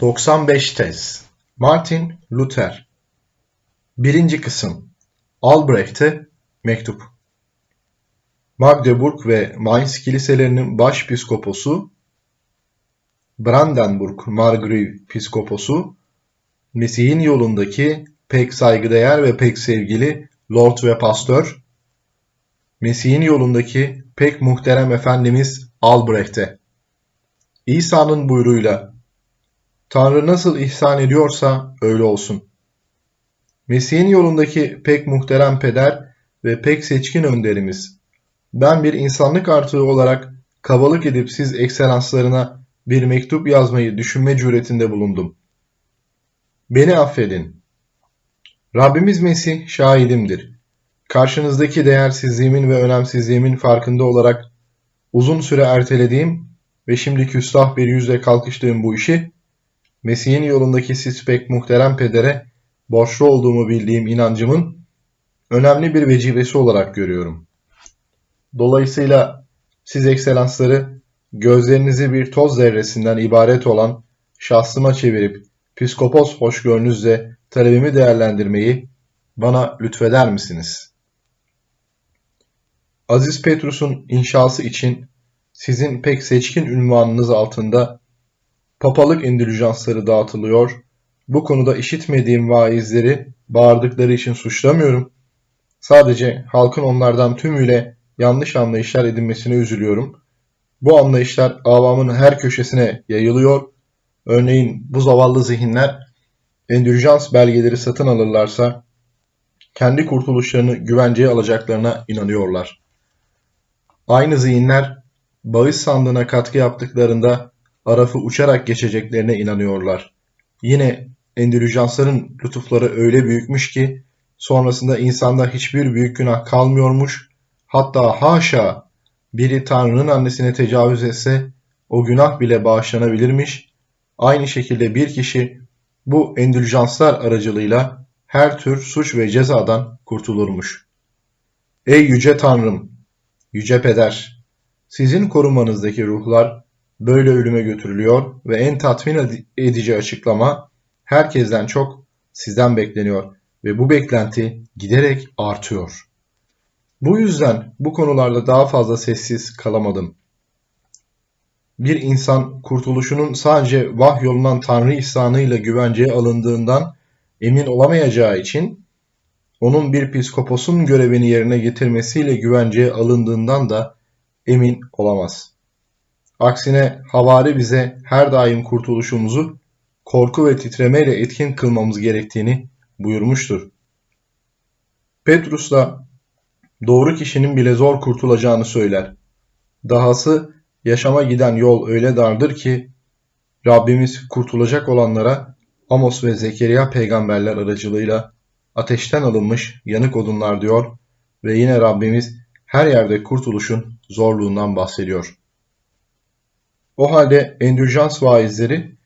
95 tez. Martin Luther. 1. kısım. Albrecht'e mektup. Magdeburg ve Mainz kiliselerinin başpiskoposu Brandenburg Margrave piskoposu Mesih'in yolundaki pek saygıdeğer ve pek sevgili Lord ve Pastör Mesih'in yolundaki pek muhterem Efendimiz Albrecht'e. İsa'nın buyruğuyla Tanrı nasıl ihsan ediyorsa öyle olsun. Mesih'in yolundaki pek muhterem peder ve pek seçkin önderimiz, ben bir insanlık artığı olarak kabalık edip siz ekselanslarına bir mektup yazmayı düşünme cüretinde bulundum. Beni affedin. Rabbimiz Mesih şahidimdir. Karşınızdaki değersizliğimin ve önemsizliğimin farkında olarak uzun süre ertelediğim ve şimdi küstah bir yüzle kalkıştığım bu işi Mesih'in yolundaki siz pek muhterem pedere borçlu olduğumu bildiğim inancımın önemli bir vecibesi olarak görüyorum. Dolayısıyla siz ekselansları gözlerinizi bir toz zerresinden ibaret olan şahsıma çevirip piskopos hoşgörünüzle talebimi değerlendirmeyi bana lütfeder misiniz? Aziz Petrus'un inşası için sizin pek seçkin ünvanınız altında papalık indüljansları dağıtılıyor. Bu konuda işitmediğim vaizleri bağırdıkları için suçlamıyorum. Sadece halkın onlardan tümüyle yanlış anlayışlar edinmesine üzülüyorum. Bu anlayışlar avamın her köşesine yayılıyor. Örneğin bu zavallı zihinler endüljans belgeleri satın alırlarsa kendi kurtuluşlarını güvenceye alacaklarına inanıyorlar. Aynı zihinler bağış sandığına katkı yaptıklarında Araf'ı uçarak geçeceklerine inanıyorlar. Yine endüljansların lütufları öyle büyükmüş ki sonrasında insanda hiçbir büyük günah kalmıyormuş. Hatta haşa biri Tanrı'nın annesine tecavüz etse o günah bile bağışlanabilirmiş. Aynı şekilde bir kişi bu endüljanslar aracılığıyla her tür suç ve cezadan kurtulurmuş. Ey yüce Tanrım, yüce Peder, sizin korumanızdaki ruhlar böyle ölüme götürülüyor ve en tatmin edici açıklama herkesten çok sizden bekleniyor ve bu beklenti giderek artıyor. Bu yüzden bu konularda daha fazla sessiz kalamadım. Bir insan kurtuluşunun sadece vahyolunan Tanrı ihsanıyla güvenceye alındığından emin olamayacağı için onun bir piskoposun görevini yerine getirmesiyle güvenceye alındığından da emin olamaz. Aksine havari bize her daim kurtuluşumuzu korku ve titremeyle etkin kılmamız gerektiğini buyurmuştur. Petrus da doğru kişinin bile zor kurtulacağını söyler. Dahası yaşama giden yol öyle dardır ki Rabbimiz kurtulacak olanlara Amos ve Zekeriya peygamberler aracılığıyla ateşten alınmış yanık odunlar diyor ve yine Rabbimiz her yerde kurtuluşun zorluğundan bahsediyor. O halde endüljans vaizleri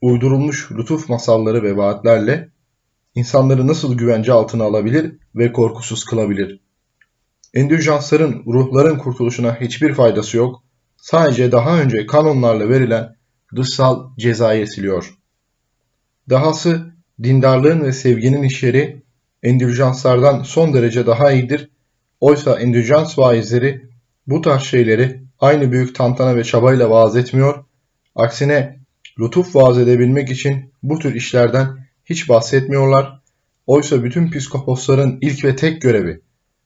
uydurulmuş lütuf masalları ve vaatlerle insanları nasıl güvence altına alabilir ve korkusuz kılabilir? Endüljansların ruhların kurtuluşuna hiçbir faydası yok. Sadece daha önce kanunlarla verilen dışsal cezayı siliyor. Dahası dindarlığın ve sevginin işleri endüljanslardan son derece daha iyidir. Oysa endüljans vaizleri bu tarz şeyleri aynı büyük tantana ve çabayla vaaz etmiyor. Aksine lütuf vaaz edebilmek için bu tür işlerden hiç bahsetmiyorlar. Oysa bütün psikoposların ilk ve tek görevi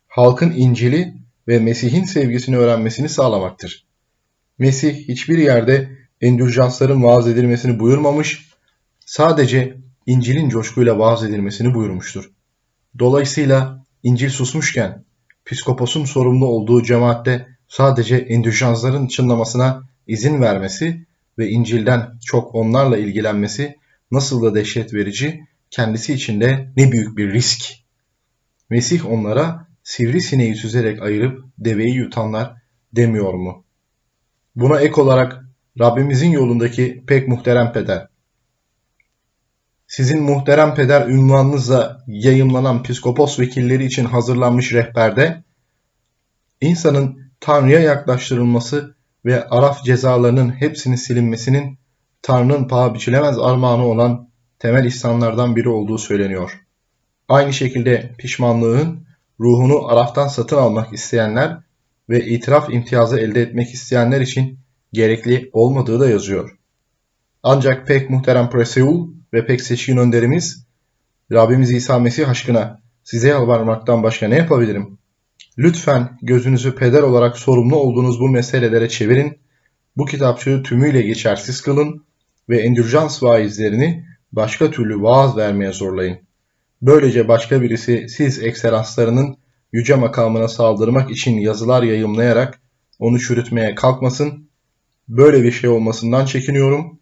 halkın İncil'i ve Mesih'in sevgisini öğrenmesini sağlamaktır. Mesih hiçbir yerde endüljansların vaaz edilmesini buyurmamış, sadece İncil'in coşkuyla vaaz edilmesini buyurmuştur. Dolayısıyla İncil susmuşken, psikoposun sorumlu olduğu cemaatte sadece endüjansların çınlamasına izin vermesi ve İncil'den çok onlarla ilgilenmesi nasıl da dehşet verici, kendisi için de ne büyük bir risk. Mesih onlara sivrisineği süzerek ayırıp deveyi yutanlar demiyor mu? Buna ek olarak Rabbimizin yolundaki pek muhterem peder. Sizin muhterem peder ünvanınızla yayımlanan psikopos vekilleri için hazırlanmış rehberde, insanın Tanrı'ya yaklaştırılması ve araf cezalarının hepsinin silinmesinin Tanrı'nın paha biçilemez armağanı olan temel ihsanlardan biri olduğu söyleniyor. Aynı şekilde pişmanlığın ruhunu Araf'tan satın almak isteyenler ve itiraf imtiyazı elde etmek isteyenler için gerekli olmadığı da yazıyor. Ancak pek muhterem Preseul ve pek seçkin önderimiz Rabbimiz İsa Mesih aşkına size yalvarmaktan başka ne yapabilirim? Lütfen gözünüzü peder olarak sorumlu olduğunuz bu meselelere çevirin, bu kitapçığı tümüyle geçersiz kılın ve endürjans vaizlerini başka türlü vaaz vermeye zorlayın. Böylece başka birisi siz ekselanslarının yüce makamına saldırmak için yazılar yayımlayarak onu çürütmeye kalkmasın. Böyle bir şey olmasından çekiniyorum.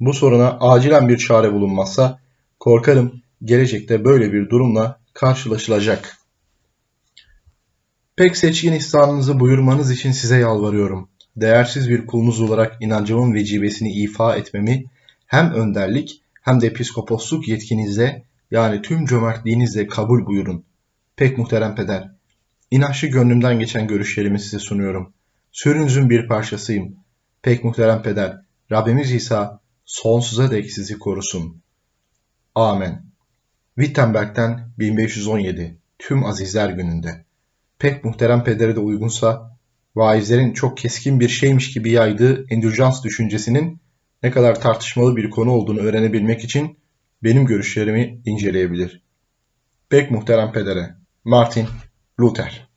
Bu soruna acilen bir çare bulunmazsa korkarım gelecekte böyle bir durumla karşılaşılacak. Pek seçkin ihsanınızı buyurmanız için size yalvarıyorum. Değersiz bir kulunuz olarak inancımın vecibesini ifa etmemi hem önderlik hem de episkoposluk yetkinizle yani tüm cömertliğinizle kabul buyurun. Pek muhterem peder, inançlı gönlümden geçen görüşlerimi size sunuyorum. Sürünüzün bir parçasıyım. Pek muhterem peder, Rabbimiz İsa sonsuza dek sizi korusun. Amen. Wittenberg'den 1517 Tüm Azizler Günü'nde. Pek muhterem pedere de uygunsa, vaizlerin çok keskin bir şeymiş gibi yaydığı endürjans düşüncesinin ne kadar tartışmalı bir konu olduğunu öğrenebilmek için benim görüşlerimi inceleyebilir. Pek muhterem pedere, Martin Luther